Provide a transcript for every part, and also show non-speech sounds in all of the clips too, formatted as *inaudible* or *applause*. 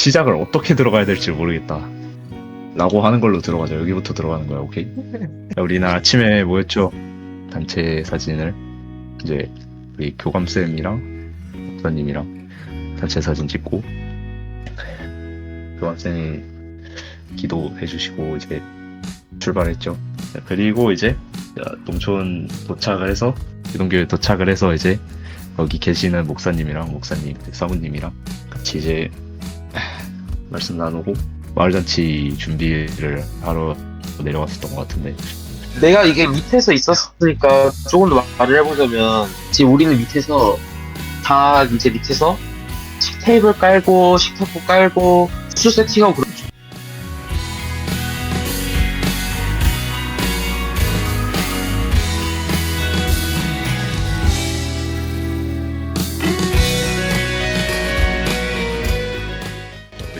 시작을 어떻게 들어가야 될지 모르겠다. 라고 하는 걸로 들어가자. 여기부터 들어가는 거야, 오케이? 자, 우리는 아침에 모였죠. 단체 사진을. 이제, 우리 교감 쌤이랑, 목사님이랑 단체 사진 찍고, 교감 쌤이 기도해주시고, 이제, 출발했죠. 자, 그리고 이제, 자, 농촌 도착을 해서, 기동교에 도착을 해서 이제, 거기 계시는 목사님이랑, 목사님, 사모님이랑 같이 이제, 말씀 나누고, 마을잔치 준비를 하러 내려갔었던 것 같은데. 내가 이게 밑에서 있었으니까 조금 더 말을 해보자면 지금 우리는 밑에서 다 이제 밑에서 식 테이블 깔고 식탁보 깔고 수 세팅하고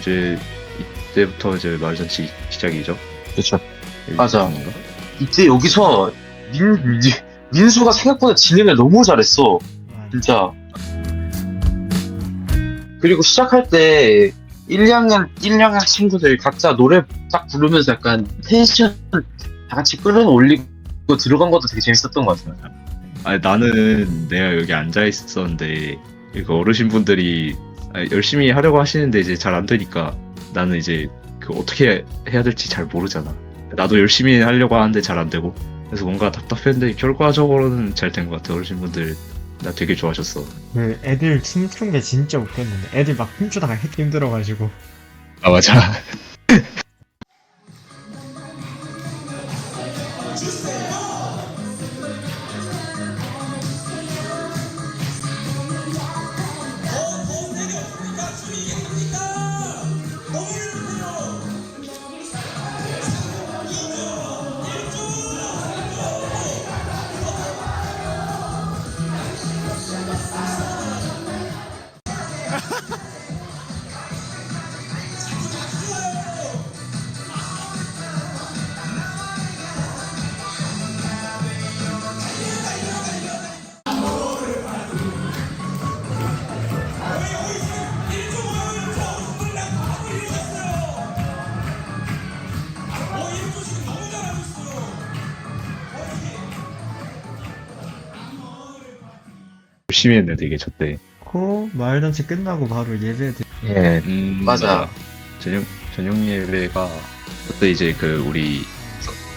이제 이때부터 이제 마을잔치 시작이죠. 그렇죠. 맞아. 거. 이때 여기서 민, 민 민수가 생각보다 진행을 너무 잘했어 진짜 그리고 시작할 때 1, 2학년 1, 2학년 친구들 각자 노래 딱 부르면서 약간 텐션 다 같이 끌어올리고 들어간 것도 되게 재밌었던 것 같아요 아니 나는 내가 여기 앉아 있었는데 이거 어르신분들이 열심히 하려고 하시는데 이제 잘 안 되니까 나는 이제 그 어떻게 해야 될지 잘 모르잖아. 나도 열심히 하려고 하는데 잘 안 되고 그래서 뭔가 답답했는데 결과적으로는 잘 된 것 같아 어르신 분들 나 되게 좋아하셨어. 그 애들 춤추는 게 진짜 웃겼는데 애들 막 춤추다가 핵 *laughs* 힘들어가지고 아 맞아. 열심히 했네 되게 저때. 그 마을잔치 끝나고 바로 예배 드 예 음, 맞아. 저녁 저녁 예배가 그때 이제 그 우리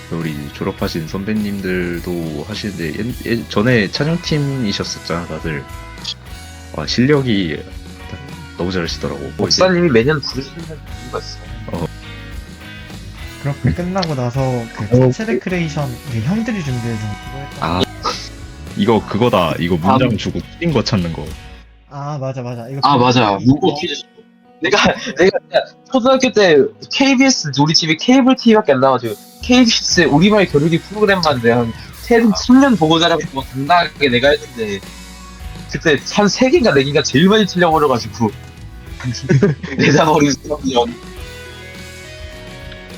그 우리 졸업하신 선배님들도 하시는데 옛- 옛- 전에 촬영팀이셨었잖아 다들. 와 실력이 너무 잘하시더라고. 뭐 이제 목사님이 매년 부르시는 이유가 있어 그렇게 끝나고 나서 그 단체 데크레이션 그 형들이 준비해준 그거 했다 아 이거 그거다. 이거 문장 주고 뛴거 찾는 거. 아 맞아 맞아. 이거 아 맞아. 문고 퀴즈 내가 내가 초등학교 때 KBS 우리 집에 케이블 TV밖에 안 나와가지고 KBS 우리말 겨루기 프로그램만 내가 한 3, 3년 보고 자라고 당당하게 내가 했는데 그때 한 3개인가 4개인가 제일 많이 틀려버려가지고 *laughs* 내다버린 수업이요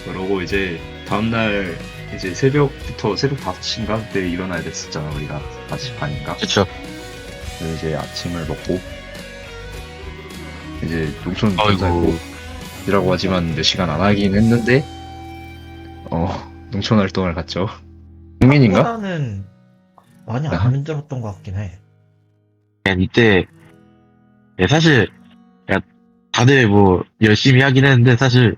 그러고 이제 다음날 이제 새벽부터 새벽 5시인가? 그때 일어나야 됐었잖아 우리가. 5시 반인가? 그쵸. 그래서 이제 아침을 먹고 이제 농촌 아이고. 살고 이라고 하지만 몇 시간 안 하긴 했는데 어 농촌 활동을 갔죠. 국민인가? 보다는 많이 아. 안 힘들었던 것 같긴 해. 그냥 이때 예, 사실 야, 다들 뭐 열심히 하긴 했는데 사실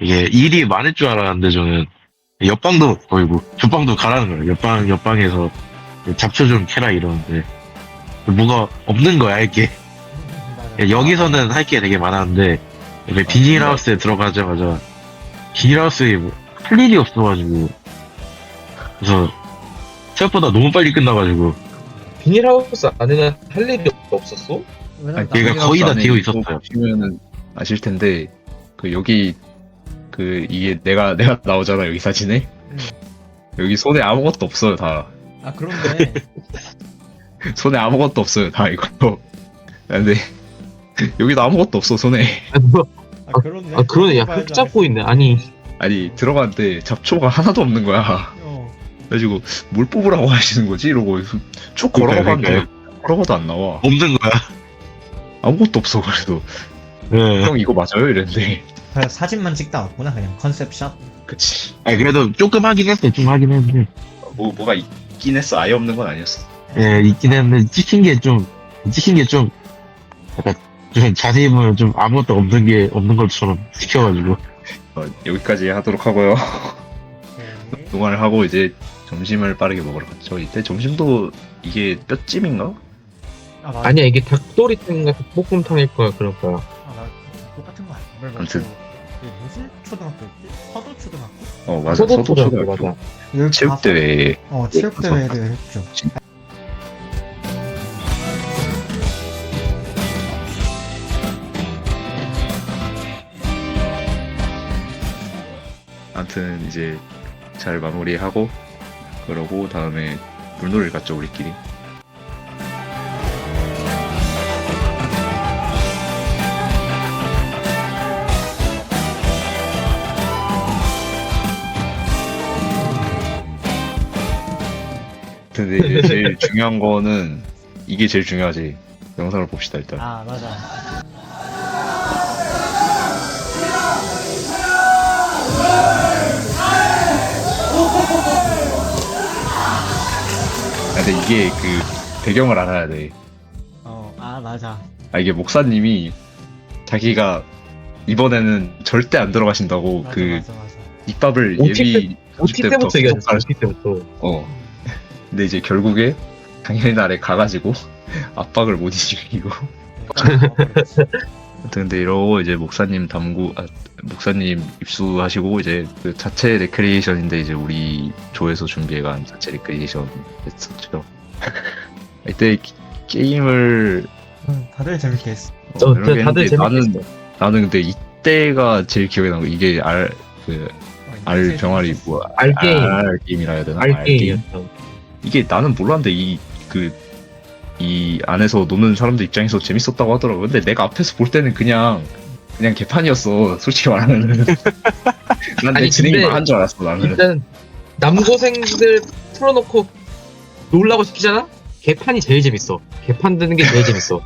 이게 일이 많을 줄 알았는데 저는 옆방도 보이고 주방도 가라는 거예요. 옆방 옆방에서 잡초 좀 캐라 이러는데 뭐가 없는 거야 이게 예, 여기서는 할 게 되게 많았는데 이제 비닐하우스에 들어가자마자 비닐하우스에 뭐 할 일이 없어가지고 그래서 생각보다 너무 빨리 끝나가지고 비닐하우스 안에는 할 일이 없었어? 아니, 얘가 거의 다 되어 있었어요. 보시면은 아실 텐데 그 여기 그 이게 내가 *laughs* 내가 나오잖아 여기 사진에. 음. 여기 손에 아무것도 없어요 다. 아 그런데 *laughs* 손에 아무것도 없어요 다 이거 근데 *laughs* 여기도 아무것도 없어 손에. 아 그런데 아 그러네. 야 흙 잡고 있네. 아니. 아니 들어갔는데 잡초가 하나도 없는 거야. 어. 그래가지고 뭘 뽑으라고 하시는 거지? 이러고 쭉 그러니까요, 걸어가봤는데 걸어가도 안 나와. 없는 거야. 아무것도 없어 그래도 예. 형 이거 맞아요? 이랬는데 그냥 사진만 찍다 왔구나 그냥 컨셉샷 그치 아니, 그래도 조금 하긴 했어요. 좀 하긴 했는데. 뭐 뭐가 있긴 했어 아예 없는 건 아니었어 예, 있긴 했는데, 찍힌 게 좀, 찍힌 게 좀, 약간, 좀 자세히 보면 좀 아무것도 없는 게, 없는 것처럼 찍혀가지고. 어, 여기까지 하도록 하고요 동화를 하고 이제 점심을 빠르게 먹으러 갔죠 이때 점심도 이게 뼈찜인가? 아 맞아 아니야 이게 닭도리탕인가 볶음탕일 거야 그럴 거야 똑같은 거 아니야? 뭘 아무튼. 먹고 이게 무슨 초등학교였지? 서도 초등학교? 어 맞아. 서도 초등학교. 초등학교. 맞아 여기 체육대회. 가서- 어 체육대회를 했죠. 아무튼 이제 잘 마무리하고 그러고 다음에 물놀이를 갔죠 우리끼리 근데 이제 제일 *laughs* 중요한 거는 이게 제일 중요하지. 영상을 봅시다 일단. 아 맞아. 근데 이게 그 배경을 알아야 돼. 어 아 맞아. 아 이게 목사님이 자기가 이번에는 절대 안 들어가신다고 맞아 그 맞아 맞아. 입밥을 OT 예비 OT 때부터 때부터 얘기하셨어 OT 때부터. 어 근데 이제 결국에 당일 날에 가가지고 *laughs* 압박을 못 이기고. *laughs* 아무튼 근데 이러고 이제 목사님 담구 아, 목사님 입수하시고 이제 그 자체 레크리에이션인데 이제 우리 조에서 준비해간 자체 레크리에이션 했었죠. *laughs* 이때 기- 게임을 응, 다들 재밌게 했어. 어, 어, 여러 개 다들 했는데 나는 재밌겠어 나는 근데 이때가 제일 기억에 나고 이게 알 그 알 병아리 뭐알 게임. 알 게임이라 해야 되나? 알 게임이었어 이게 나는 몰랐는데 이 그 이 안에서 노는 사람들 입장에서 재밌었다고 하더라고 근데 내가 앞에서 볼 때는 그냥 그냥 개판이었어 솔직히 말하면은. *laughs* 난 내 아니, 진행이 근데 망한 줄 알았어 나는. 일단 남고생들 풀어놓고 놀라고 시키잖아? 개판이 제일 재밌어. 개판 드는 게 제일 재밌어